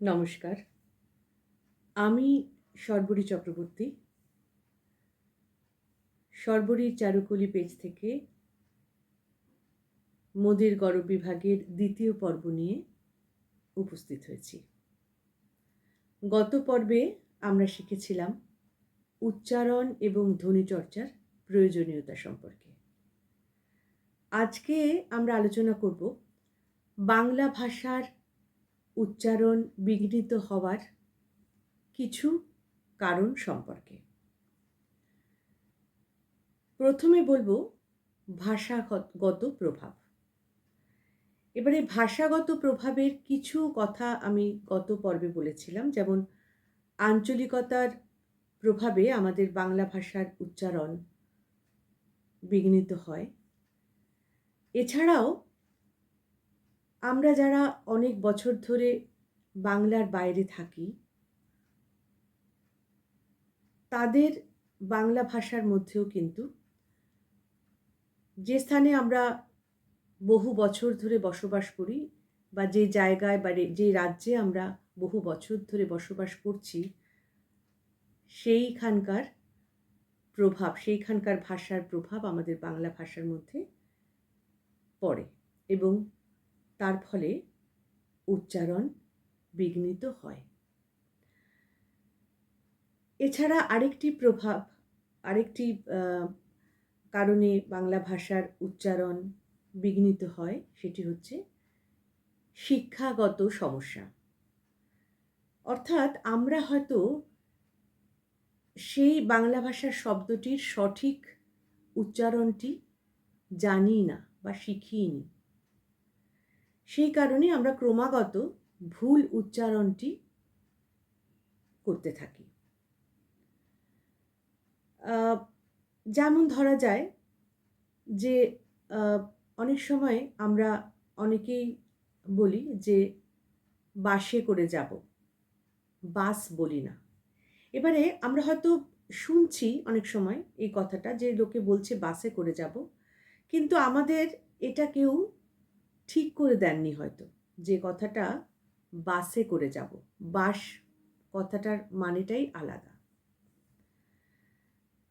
নমস্কার। আমি সর্বরী চক্রবর্তী। সর্বরীর চারুকলি পেজ থেকে মোদের গরব বিভাগের দ্বিতীয় পর্ব নিয়ে উপস্থিত হয়েছি। গত পর্বে আমরা শিখেছিলাম উচ্চারণ এবং ধ্বনিচর্চার প্রয়োজনীয়তা সম্পর্কে। আজকে আমরা আলোচনা করব বাংলা ভাষার উচ্চারণ বিঘ্নিত হওয়ার কিছু কারণ সম্পর্কে। প্রথমে বলব ভাষাগত প্রভাব। এবারে ভাষাগত প্রভাবের কিছু কথা আমি গত পর্বে বলেছিলাম, যেমন আঞ্চলিকতার প্রভাবে আমাদের বাংলা ভাষার উচ্চারণ বিঘ্নিত হয়। এছাড়াও আমরা যারা অনেক বছর ধরে বাংলার বাইরে থাকি, তাদের বাংলা ভাষার মধ্যেও কিন্তু যে স্থানে আমরা বহু বছর ধরে বসবাস করি বা যে জায়গায় বা যে রাজ্যে আমরা বহু বছর ধরে বসবাস করছি, সেইখানকার প্রভাব, সেইখানকার ভাষার প্রভাব আমাদের বাংলা ভাষার মধ্যে পড়ে এবং তার ফলে উচ্চারণ বিঘ্নিত হয়। এছাড়া আরেকটি প্রভাব, আরেকটি কারণে বাংলা ভাষার উচ্চারণ বিঘ্নিত হয় সেটি হচ্ছে শিক্ষাগত সমস্যা। অর্থাৎ আমরা হয়তো সেই বাংলা ভাষার শব্দটির সঠিক উচ্চারণটি জানি না বা শিখিনি। সেই কারণে আমরা ক্রমাগত ভুল উচ্চারণটি করতে থাকি। যেমন ধরা যায় যে অনেক সময় আমরা অনেকেই বলি যে, বাসে করে যাব, বাস বলি না। এবারে আমরা হয়তো শুনছি অনেক সময় এই কথাটা যে, লোকে বলছে বাসে করে যাব, কিন্তু আমাদের এটা কেউ ঠিক করে দেননি হয়তো। যে কথাটা বাসে করে যাব, বাস কথাটার মানেটাই আলাদা।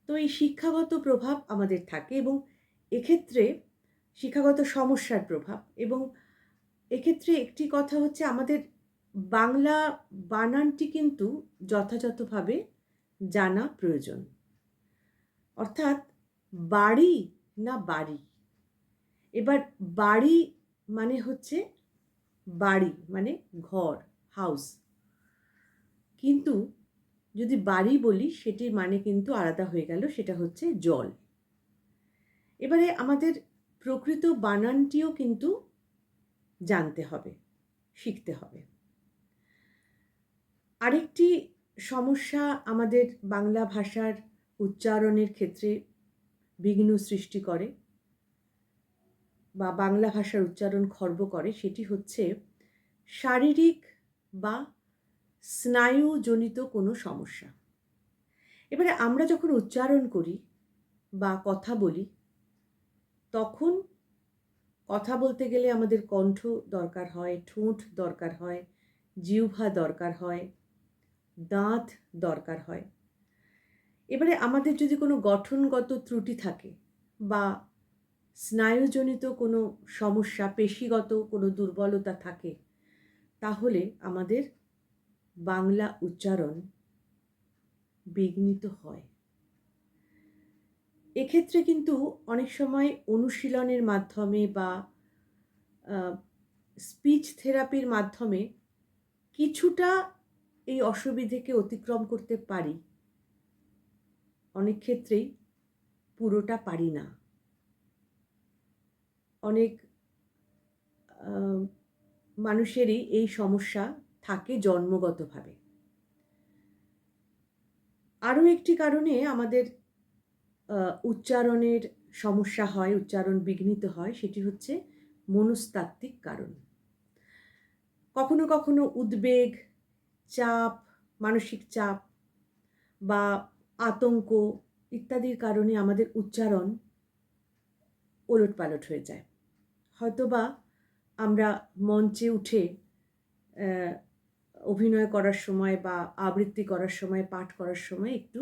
তো এই শিক্ষাগত প্রভাব আমাদের থাকে এবং এক্ষেত্রে শিক্ষাগত সমস্যার প্রভাব এবং এক্ষেত্রে একটি কথা হচ্ছে আমাদের বাংলা বানানটি কিন্তু যথাযথভাবে জানা প্রয়োজন। অর্থাৎ বাড়ি না বাড়ি। এবার বাড়ি মানে হচ্ছে বাড়ি মানে ঘর হাউস কিন্তু যদি বাড়ি বলি, সেটির মানে কিন্তু আলাদা হয়ে গেল, সেটা হচ্ছে জল। এবারে আমাদের প্রকৃত বানানটিও কিন্তু জানতে হবে, শিখতে হবে। আরেকটি সমস্যা আমাদের বাংলা ভাষার উচ্চারণের ক্ষেত্রে বিঘ্ন সৃষ্টি করে বা বাংলা ভাষার উচ্চারণ খর্ব করে সেটি হচ্ছে শারীরিক বা স্নায়ুজনিত কোনো সমস্যা। এবারে আমরা যখন উচ্চারণ করি বা কথা বলি, তখন কথা বলতে গেলে আমাদের কণ্ঠ দরকার হয়, ঠোঁট দরকার হয়, জিহ্বা দরকার হয়, দাঁত দরকার হয়। এবারে আমাদের যদি কোনো গঠনগত ত্রুটি থাকে বা স্নায়ুজনিত কোনো সমস্যা, পেশিগত কোনো দুর্বলতা থাকে, তাহলে আমাদের বাংলা উচ্চারণ বিঘ্নিত হয়। এক্ষেত্রে কিন্তু অনেক সময় অনুশীলনের মাধ্যমে বা স্পিচ থেরাপির মাধ্যমে কিছুটা এই অসুবিধেকে অতিক্রম করতে পারি। অনেক ক্ষেত্রেই পুরোটা পারি না। অনেক মানুষেরই এই সমস্যা থাকে জন্মগতভাবে। আরও একটি কারণে আমাদের উচ্চারণের সমস্যা হয়, উচ্চারণ বিঘ্নিত হয়, সেটি হচ্ছে মনস্তাত্ত্বিক কারণ। কখনো কখনো উদ্বেগ, চাপ, মানসিক চাপ বা আতঙ্ক ইত্যাদির কারণে আমাদের উচ্চারণ ওলট পালট হয়ে যায়। হয়তোবা আমরা মঞ্চে উঠে অভিনয় করার সময় বা আবৃত্তি করার সময়, পাঠ করার সময় একটু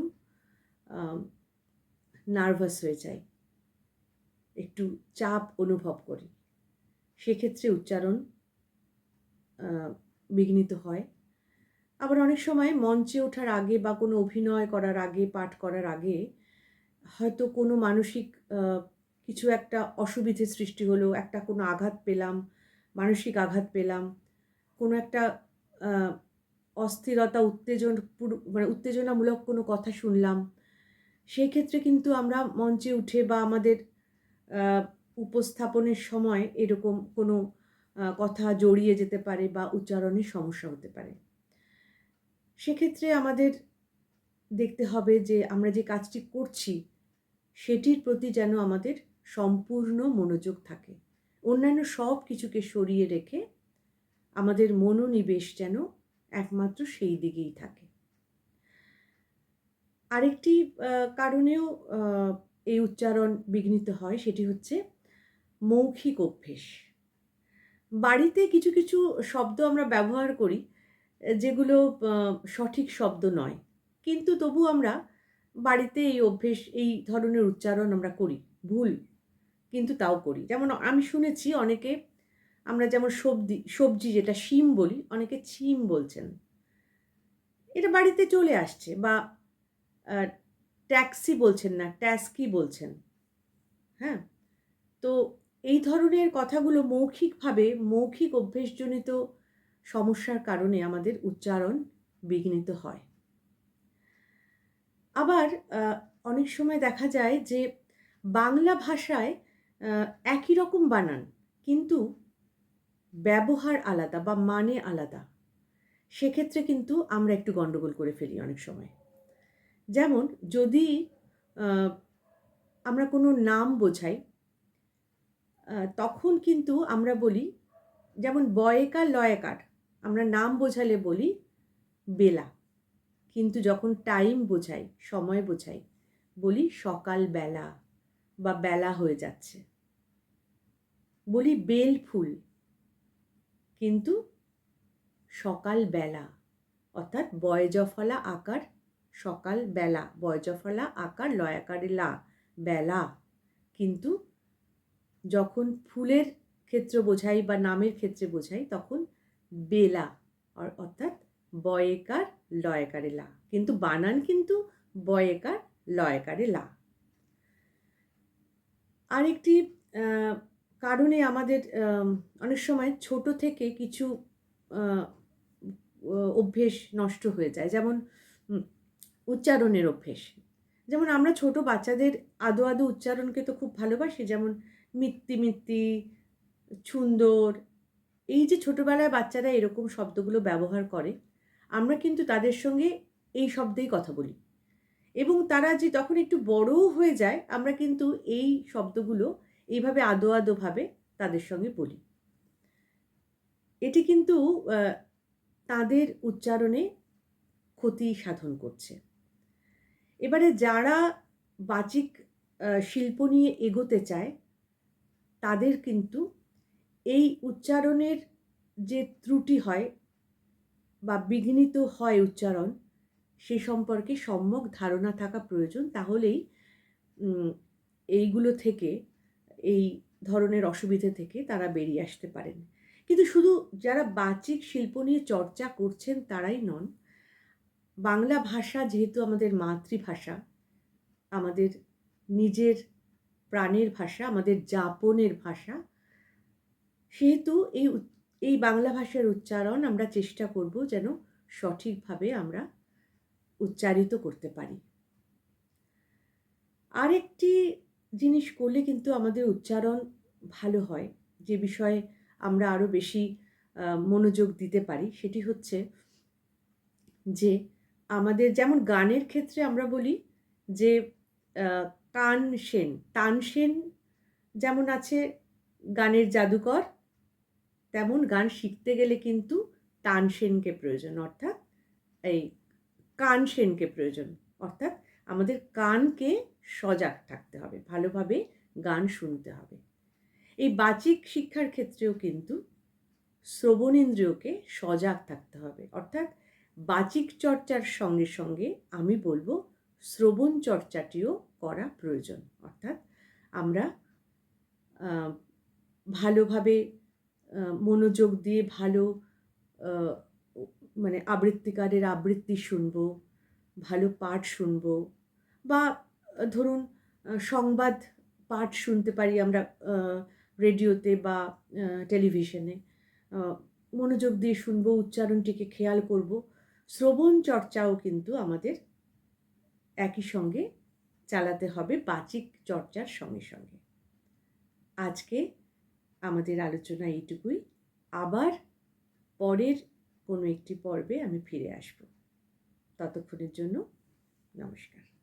নার্ভাস হয়ে যাই। একটু চাপ অনুভব করি। সেক্ষেত্রে উচ্চারণ বিঘ্নিত হয়। আবার অনেক সময় মঞ্চে ওঠার আগে বা কোনো অভিনয় করার আগে, পাঠ করার আগে হয়তো কোনো মানসিক কিছু একটা অসুবিধে সৃষ্টি হলো, একটা কোনো আঘাত পেলাম, মানসিক আঘাত পেলাম, কোনো একটা অস্থিরতা, উত্তেজন মানে উত্তেজনামূলক কোনো কথা শুনলাম। সেই ক্ষেত্রে কিন্তু আমরা মঞ্চে উঠে বা আমাদের উপস্থাপনের সময় এরকম কোনো কথা জড়িয়ে যেতে পারে বা উচ্চারণের সমস্যা হতে পারে। সেক্ষেত্রে আমাদের দেখতে হবে যে আমরা যে কাজটি করছি, সেটির প্রতি যেন আমাদের সম্পূর্ণ মনোযোগ থাকে। অন্যান্য সব কিছুকে সরিয়ে রেখে আমাদের মনোনিবেশ যেন একমাত্র সেই দিকেই থাকে। আরেকটি কারণেও এই উচ্চারণ বিঘ্নিত হয় সেটি হচ্ছে মৌখিক অভ্যেস। বাড়িতে কিছু কিছু শব্দ আমরা ব্যবহার করি, যেগুলো সঠিক শব্দ নয়। কিন্তু তবু আমরা বাড়িতে এই অভ্যেস, এই ধরনের উচ্চারণ আমরা করি। ভুল কিন্তু তাও করি। যেমন আমি শুনেছি অনেকে, আমরা যেমন সবজি সবজি যেটা শিম বলি, অনেকে ছিম বলছেন। এটা বাড়িতে চলে আসছে বা ট্যাক্সি বলছেন না ট্যাস্কি বলছেন। হ্যাঁ? তো এই ধরনের কথাগুলো মৌখিকভাবে, মৌখিক অভ্যেসজনিত সমস্যার কারণে আমাদের উচ্চারণ বিঘ্নিত হয়। আবার অনেক সময় দেখা যায় যে, বাংলা ভাষায় একই রকম বানান, কিন্তু ব্যবহার আলাদা বা মানে আলাদা। সেক্ষেত্রে কিন্তু আমরা একটু গণ্ডগোল করে ফেলি অনেক সময়। যেমন যদি আমরা কোনো নাম বোঝাই তখন কিন্তু আমরা বলি, যেমন বয়েকার লয়েকার, আমরা নাম বোঝালে বলি বেলা। কিন্তু যখন টাইম বোঝাই, সময় বোঝাই, বলি সকাল বেলা বা বেলা হয়ে যাচ্ছে। বলি বেল ফুল, কিন্তু সকাল বেলা, অর্থাৎ বয়জফলা আকার সকাল বেলা, বয়জফলা আকার লয়াকারে লা বেলা, কিন্তু যখন ফুলের ক্ষেত্র বোঝাই বা নামের ক্ষেত্রে বোঝাই, তখন বেলা অর্থাৎ বয়েকার লয়কারে লা কিন্তু বানান কিন্তু বয়েকার লয়কারে লা আরেকটি কারণে আমাদের অনেক সময় ছোট থেকে কিছু অভ্যেস নষ্ট হয়ে যায়। যেমন উচ্চারণের অভ্যেস। যেমন আমরা ছোট বাচ্চাদের আদো আদো উচ্চারণকে তো খুব ভালোবাসি, যেমন মিত্তি মিত্তি, সুন্দর। এই যে ছোটোবেলায় বাচ্চারা এরকম শব্দগুলো ব্যবহার করে, আমরা কিন্তু তাদের সঙ্গে এই শব্দেই কথা বলি। এবং তারা যে তখন একটু বড়ও হয়ে যায়, আমরা কিন্তু এই শব্দগুলো এইভাবে আদো আদোভাবে তাদের সঙ্গে বলি। এটি কিন্তু তাদের উচ্চারণে ক্ষতি সাধন করছে। এবারে যারা বাচিক শিল্প নিয়ে এগোতে চায়, তাদের কিন্তু এই উচ্চারণের যে ত্রুটি হয় বা বিঘ্নিত হয় উচ্চারণ সে সম্পর্কে সম্যক ধারণা থাকা প্রয়োজন, তাহলেই এইগুলো থেকে, এই ধরনের অসুবিধে থেকে তারা বেরিয়ে আসতে পারেন। কিন্তু শুধু যারা বাচিক শিল্প নিয়ে চর্চা করছেন তারাই নন। বাংলা ভাষা যেহেতু আমাদের মাতৃভাষা, আমাদের নিজের প্রাণের ভাষা, আমাদের যাপনের ভাষা, সেহেতু এই এই বাংলা ভাষার উচ্চারণ আমরা চেষ্টা করব যেন সঠিকভাবে আমরা উচ্চারিত করতে পারি। আরেকটি জিনিস করলে কিন্তু আমাদের উচ্চারণ ভালো হয়, যে বিষয়ে আমরা আরও বেশি মনোযোগ দিতে পারি, সেটি হচ্ছে যে আমাদের যেমন গানের ক্ষেত্রে আমরা বলি যে কান সেন, তান সেন যেমন আছে গানের জাদুকর, তেমন গান শিখতে গেলে কিন্তু তানসেনকে প্রয়োজন, অর্থাৎ এই কান সেনকে প্রয়োজন। অর্থাৎ আমাদের কানকে সজাগ থাকতে হবে, ভালোভাবে গান শুনতে হবে। এই বাচিক শিক্ষার ক্ষেত্রেও কিন্তু শ্রবণেন্দ্রিয়কে সজাগ থাকতে হবে। অর্থাৎ বাচিক চর্চার সঙ্গে সঙ্গে আমি বলব শ্রবণ চর্চাটিও করা প্রয়োজন। অর্থাৎ আমরা ভালোভাবে মনোযোগ দিয়ে ভালো মানে আবৃত্তিকারের আবৃত্তি শুনব, ভালো পাঠ শুনব বা, ধরুন সংবাদ পাঠ শুনতে পারি আমরা রেডিওতে বা টেলিভিশনে। মনোযোগ দিয়ে শুনব, উচ্চারণটিকে খেয়াল করব। শ্রবণ চর্চাও কিন্তু আমাদের একই সঙ্গে চালাতে হবে, বাচিক চর্চার সঙ্গে সঙ্গে। আজকে আমাদের আলোচনা এইটুকুই। আবার পরের কোনো একটি পর্বে আমি ফিরে আসব। ততক্ষণের জন্য নমস্কার।